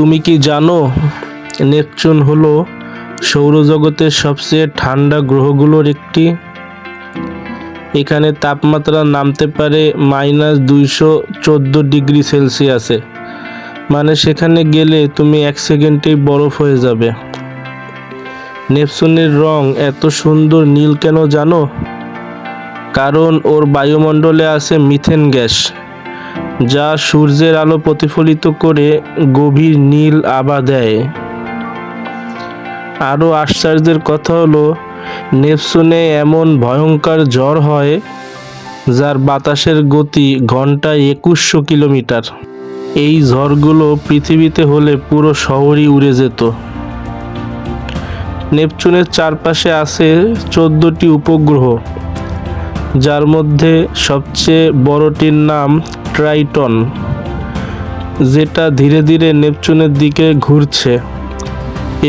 তুমি কি জানো, নেপচুন হলো সৌরজগতের সবচেয়ে ঠান্ডা গ্রহগুলোর একটি। এখানে তাপমাত্রা নামতে পারে মাইনাস দুইশো চোদ্দ ডিগ্রি সেলসিয়াসে। মানে সেখানে গেলে তুমি এক সেকেন্ডেই বরফ হয়ে যাবে। নেপচুনের রং এত সুন্দর নীল কেন জানো? কারণ ওর বায়ুমণ্ডলে আছে মিথেন গ্যাস। যা সূর্যের আলো প্রতিফলিত করে গভীর নীল আভা দেয়। আরও আশ্চর্যের কথা হলো, নেপচুনে এমন ভয়ঙ্কর ঝড় হয় যার বাতাসের গতি ঘন্টায় একুশশো কিলোমিটার। এই ঝড়গুলো পৃথিবীতে হলে পুরো শহরই উড়ে যেত। নেপচুনের চারপাশে আছে চোদ্দোটি উপগ্রহ, যার মধ্যে সবচেয়ে বড়টির নাম ট্রাইটন, যেটা ধীরে ধীরে নেপচুনের দিকে ঘুরছে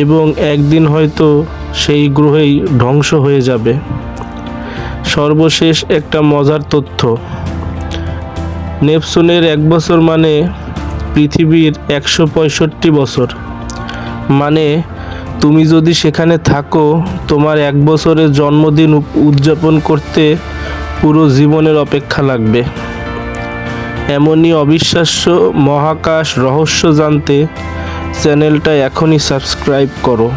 এবং একদিন হয়তো সেই গ্রহেই ধ্বংস হয়ে যাবে। সর্বশেষ একটা মজার তথ্য, নেপচুনের এক বছর মানে পৃথিবীর একশো পঁয়ষট্টি বছর। মানে তুমি যদি সেখানে থাকো, তোমার এক বছরের জন্মদিন উদযাপন করতে পুরো জীবনের অপেক্ষা লাগবে। এমনই অবিশ্বাস্য মহাকাশ রহস্য জানতে চ্যানেলটা এখনই সাবস্ক্রাইব করো।